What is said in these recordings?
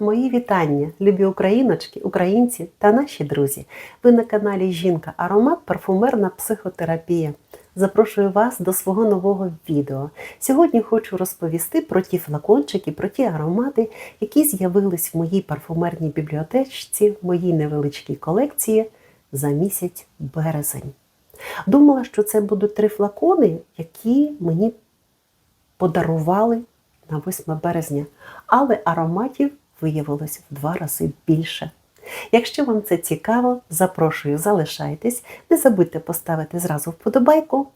Мої вітання, любі україночки, українці та наші друзі. Ви на каналі Жінка Аромат Парфумерна психотерапія. Запрошую вас до свого нового відео. Сьогодні хочу розповісти про ті флакончики, про ті аромати, які з'явились в моїй парфумерній бібліотечці, в моїй невеличкій колекції за місяць березень. Думала, що це будуть три флакони, які мені подарували на 8 березня, але ароматів виявилось в два рази більше. Якщо вам це цікаво, запрошую, залишайтесь. Не забудьте поставити зразу вподобайку,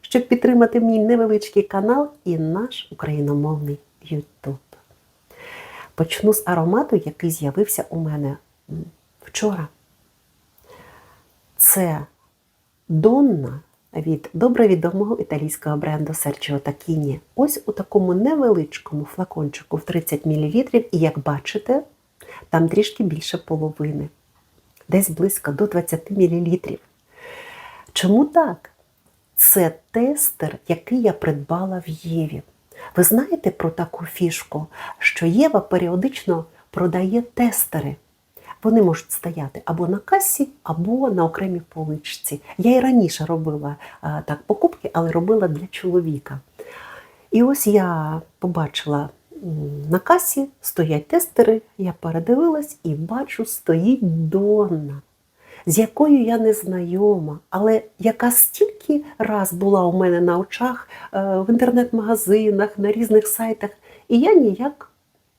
щоб підтримати мій невеличкий канал і наш україномовний YouTube. Почну з аромату, який з'явився у мене вчора. Це Донна від добре відомого італійського бренду Sergio Tacchini. Ось у такому невеличкому флакончику в 30 мл, і як бачите, там трішки більше половини, десь близько до 20 мл. Чому так? Це тестер, який я придбала в Єві. Ви знаєте про таку фішку, що Єва періодично продає тестери. Вони можуть стояти або на касі, або на окремій поличці. Я і раніше робила а, так покупки, але робила для чоловіка. І ось я побачила на касі стоять тестери, я передивилась і бачу, стоїть Донна, з якою я не знайома, але яка стільки раз була у мене на очах е, в інтернет-магазинах, на різних сайтах, і я ніяк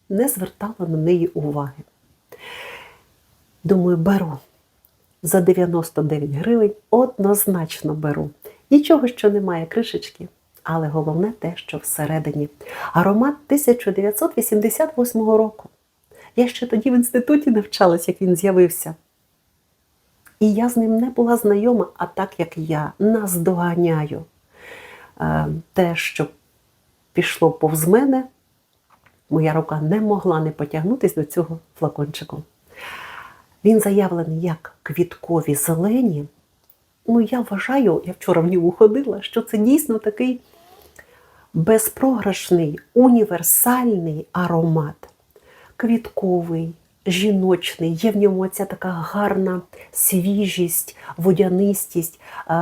не звертала на неї уваги. Думаю, беру. За 99 гривень однозначно беру. Нічого, що немає кришечки, але головне те, що всередині. Аромат 1988 року. Я ще тоді в інституті навчалась, як він з'явився. І я з ним не була знайома, а так як я наздоганяю е, те, що пішло повз мене, моя рука не могла не потягнутися до цього флакончику. Він заявлений як квіткові зелені. Ну, я вважаю, я вчора в ньому ходила, що це дійсно такий безпрограшний, універсальний аромат. Квітковий, жіночний, є в ньому ця така гарна свіжість, водянистість,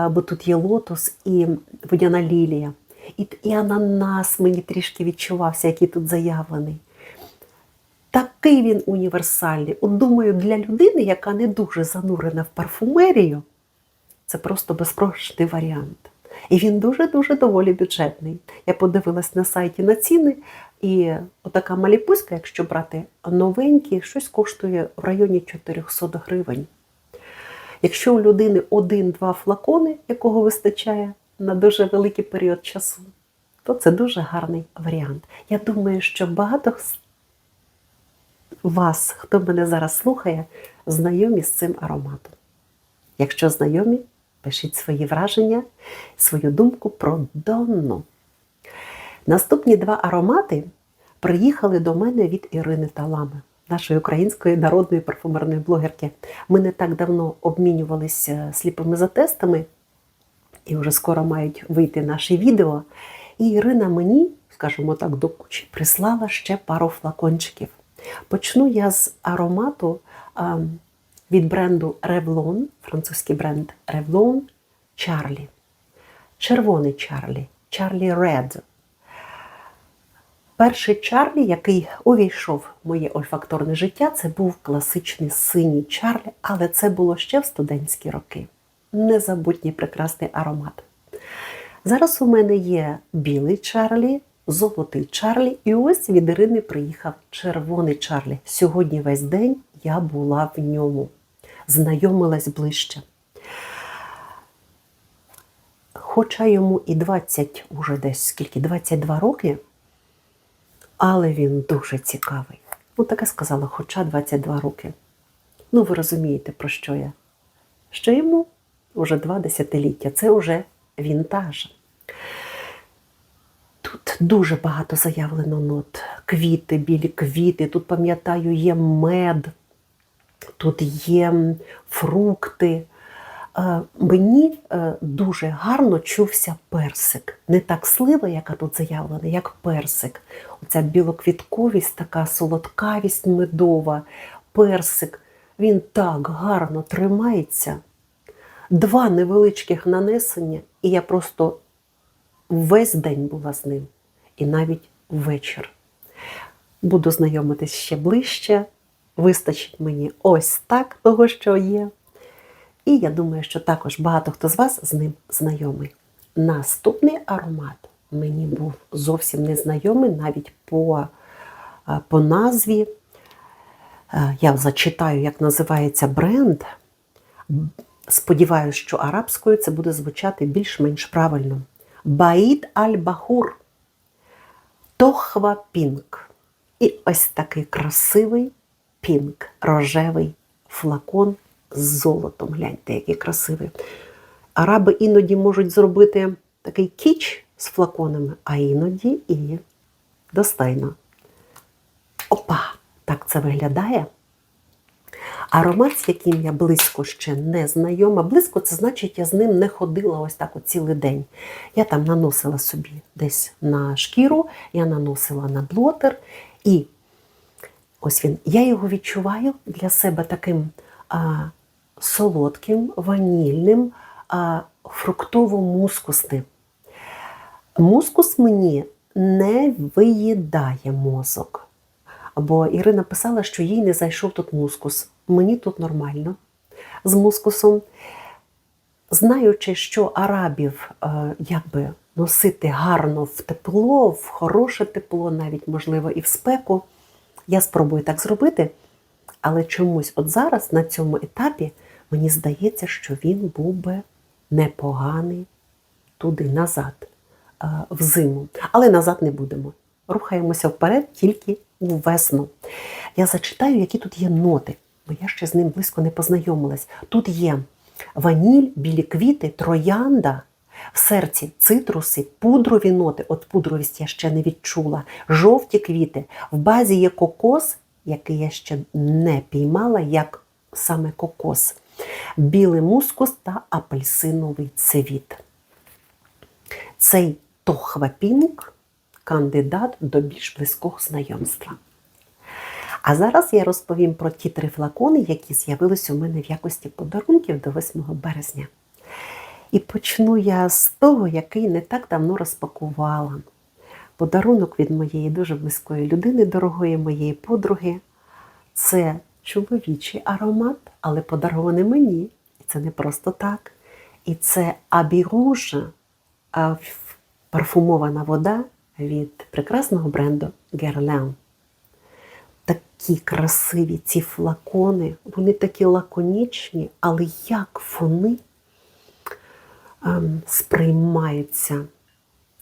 бо тут є лотос і водяна лілія. І, і ананас мені трішки відчувався, який тут заявлений. Такий він універсальний. От думаю, для людини, яка не дуже занурена в парфумерію, це просто безпрограшний варіант. І він дуже-дуже доволі бюджетний. Я подивилась на сайті на ціни, і отака маліпуська, якщо брати новенькі, щось коштує в районі 400 гривень. Якщо у людини один-два флакони, якого вистачає на дуже великий період часу, то це дуже гарний варіант. Я думаю, що багато вас, хто мене зараз слухає, знайомі з цим ароматом. Якщо знайомі, пишіть свої враження, свою думку про Донну. Наступні два аромати приїхали до мене від Ірини Талами, нашої української народної парфумерної блогерки. Ми не так давно обмінювалися сліпими затестами, і вже скоро мають вийти наші відео. І Ірина мені, скажімо так, до кучі прислала ще пару флакончиків. Почну я з аромату а, від бренду Revlon, французький бренд Revlon Charlie. Червоний Чарлі, Чарлі Red. Перший Чарлі, який увійшов в моє ольфакторне життя, це був класичний синій Чарлі, але це було ще в студентські роки. Незабутній прекрасний аромат. Зараз у мене є білий Чарлі, золотий Чарлі, і ось від Ірини приїхав червоний Чарлі. Сьогодні весь день я була в ньому, знайомилась ближче. Хоча йому і 20, уже десь скільки, 22 роки, але він дуже цікавий. Ну, таке сказала, хоча 22 роки. Ну, ви розумієте, про що я? Що йому вже два десятиліття, це вже вінтаж. Тут дуже багато заявлено нот. Квіти, білі квіти. Тут, пам'ятаю, є мед, тут є фрукти, е, мені е, дуже гарно чувся персик. Не так слива, яка тут заявлена, як персик. Оця білоквітковість, така солодкавість медова, персик. Він так гарно тримається. Два невеличких нанесення, і я просто весь день була з ним, і навіть вечір. Буду знайомитись ще ближче. Вистачить мені ось так того, що є. І я думаю, що також багато хто з вас з ним знайомий. Наступний аромат мені був зовсім незнайомий навіть по, по назві. Я зачитаю, як називається бренд. Сподіваюся, що арабською це буде звучати більш-менш правильно. Баїд аль-Бахур. Тохва Пінк. І ось такий красивий пінк, рожевий флакон з золотом. Гляньте, який красивий. Араби іноді можуть зробити такий кіч з флаконами, а іноді і достойно. Опа! Так це виглядає. Аромат, з яким я близько ще не знайома. Близько це значить, я з ним не ходила ось так от цілий день. Я там наносила собі десь на шкіру, я наносила на блотер. І ось він. Я його відчуваю для себе таким а, солодким, ванільним, а, фруктово-мускусним. Мускус мені не виїдає мозок. Бо Ірина писала, що їй не зайшов тут мускус. Мені тут нормально з мускусом. Знаючи, що арабів е, якби носити гарно в тепло, в хороше тепло, навіть можливо і в спеку, я спробую так зробити. Але чомусь от зараз, на цьому етапі, мені здається, що він був би непоганий туди, назад, е, в зиму. Але назад не будемо. Рухаємося вперед тільки у весну. Я зачитаю, які тут є ноти, бо я ще з ним близько не познайомилась. Тут є ваніль, білі квіти, троянда, в серці цитруси, пудрові ноти, от пудровість я ще не відчула, жовті квіти. В базі є кокос, який я ще не піймала, як саме кокос, білий мускус та апельсиновий цвіт. Цей тохвапінг кандидат до більш близького знайомства. А зараз я розповім про ті три флакони, які з'явилися у мене в якості подарунків до 8 березня. І почну я з того, який не так давно розпакувала. Подарунок від моєї дуже близької людини, дорогої моєї подруги. Це чоловічий аромат, але подарований мені. І це не просто так. І це абіружа, парфумована вода від прекрасного бренду Guerlain. Такі красиві ці флакони, вони такі лаконічні, але як вони ем, сприймаються.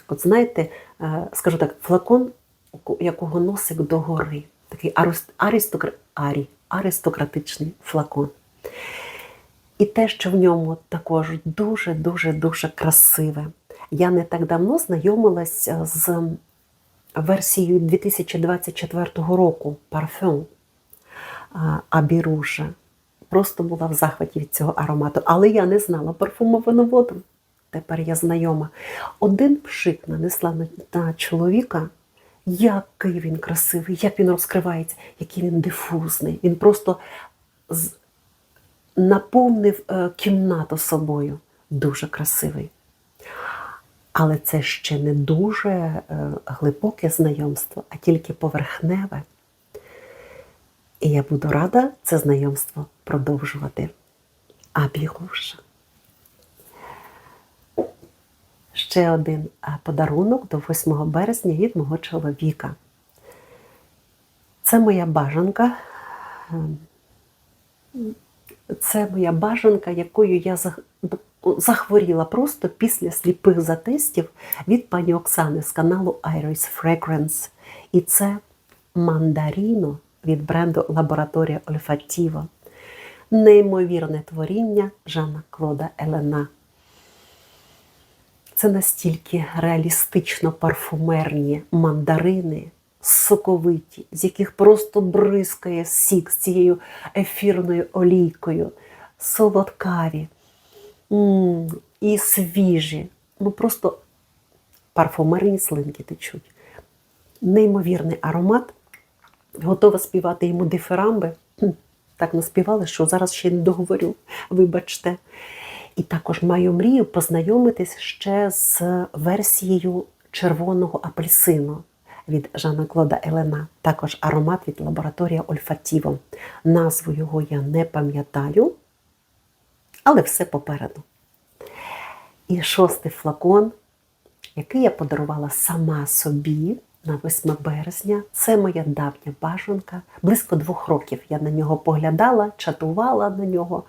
От знаєте, е, скажу так, флакон, якого носик догори, такий аристокр... Арі, аристократичний флакон. І те, що в ньому також дуже-дуже дуже красиве. Я не так давно знайомилася з версією 2024 року парфюм Абіружа. Просто була в захваті від цього аромату. Але я не знала парфумовану воду. Тепер я знайома. Один пшик нанесла на чоловіка. Який він красивий, як він розкривається, який він дифузний. Він просто наповнив е, кімнату собою. Дуже красивий. Але це ще не дуже е, глибоке знайомство, а тільки поверхневе. І я буду рада це знайомство продовжувати. Абігуша. Ще один е, подарунок до 8 березня від мого чоловіка. Це моя бажанка. Це моя бажанка, якою я захворіла просто після сліпих затестів від пані Оксани з каналу Iris Fragrance. І це мандаріно від бренду Лабораторія Ольфатіва. Неймовірне творіння Жана Клода Елена. Це настільки реалістично парфумерні мандарини, соковиті, з яких просто бризкає сік з цією ефірною олійкою, солодкаві. М, і свіжі. Ну просто парфумерні слинки течуть. Неймовірний аромат. Готова співати йому дифирамби. Так наспівали, що зараз ще не договорю. Вибачте. І також маю мрію познайомитись ще з версією червоного апельсину від Жана Клода Елена. Також аромат від лабораторія Ольфатіво. Назву його я не пам'ятаю, але все попереду. І шостий флакон, який я подарувала сама собі на 8 березня. Це моя давня бажанка. Близько двох років я на нього поглядала, чатувала на нього.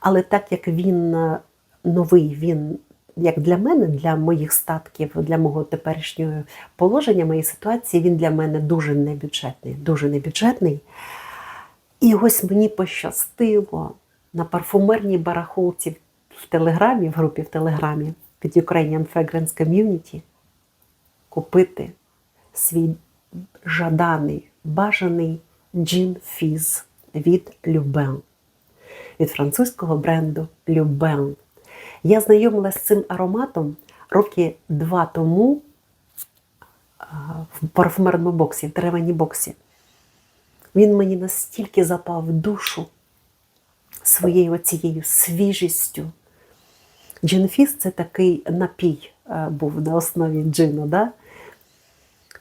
Але так як він е, новий, він як для мене, для моїх статків, для мого теперішнього положення, моєї ситуації, він для мене дуже небюджетний. Дуже небюджетний. І ось мені пощастило на парфумерній барахолці в Телеграмі, в групі в Телеграмі від Ukrainian Fragrance Community купити свій жаданий, бажаний джин фіз від Любен, від французького бренду Любен. Я знайомилася з цим ароматом роки два тому в парфумерному боксі, в дерев'яній боксі. Він мені настільки запав в душу своєю оцією свіжістю. Джинфіс це такий напій е, був на основі джину. Да?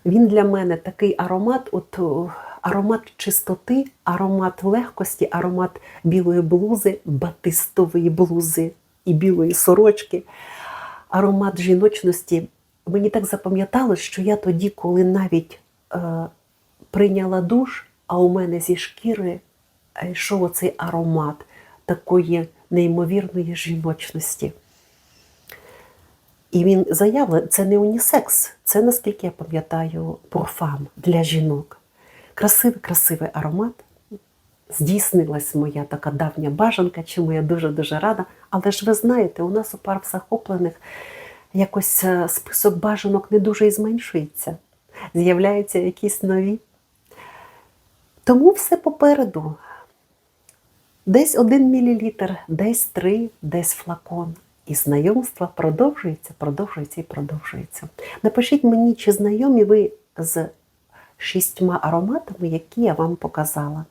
Він для мене такий аромат, от аромат чистоти, аромат легкості, аромат білої блузи, батистової блузи і білої сорочки, аромат жіночності. Мені так запам'яталось, що я тоді, коли навіть е, прийняла душ, а у мене зі шкіри е, йшов оцей аромат такої неймовірної жіночності. І він заявлений, це не унісекс, це, наскільки я пам'ятаю, профам для жінок. Красивий, красивий аромат. Здійснилась моя така давня бажанка, чому я дуже-дуже рада. Але ж ви знаєте, у нас у пар захоплених якось е, список бажанок не дуже і зменшується. З'являються якісь нові. Тому все попереду. Десь один мілілітр, десь три, десь флакон. І знайомство продовжується, продовжується і продовжується. Напишіть мені, чи знайомі ви з шістьма ароматами, які я вам показала.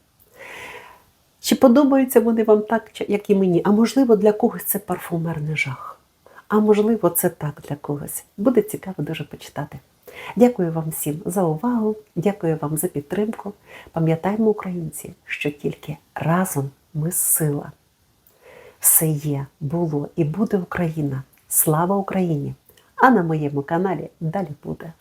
Чи подобаються вони вам так, як і мені? А можливо, для когось це парфумерний жах. А можливо, це так для когось. Буде цікаво дуже почитати. Дякую вам всім за увагу, дякую вам за підтримку. Пам'ятаємо, українці, що тільки разом ми сила. Все є, було і буде Україна. Слава Україні! А на моєму каналі далі буде.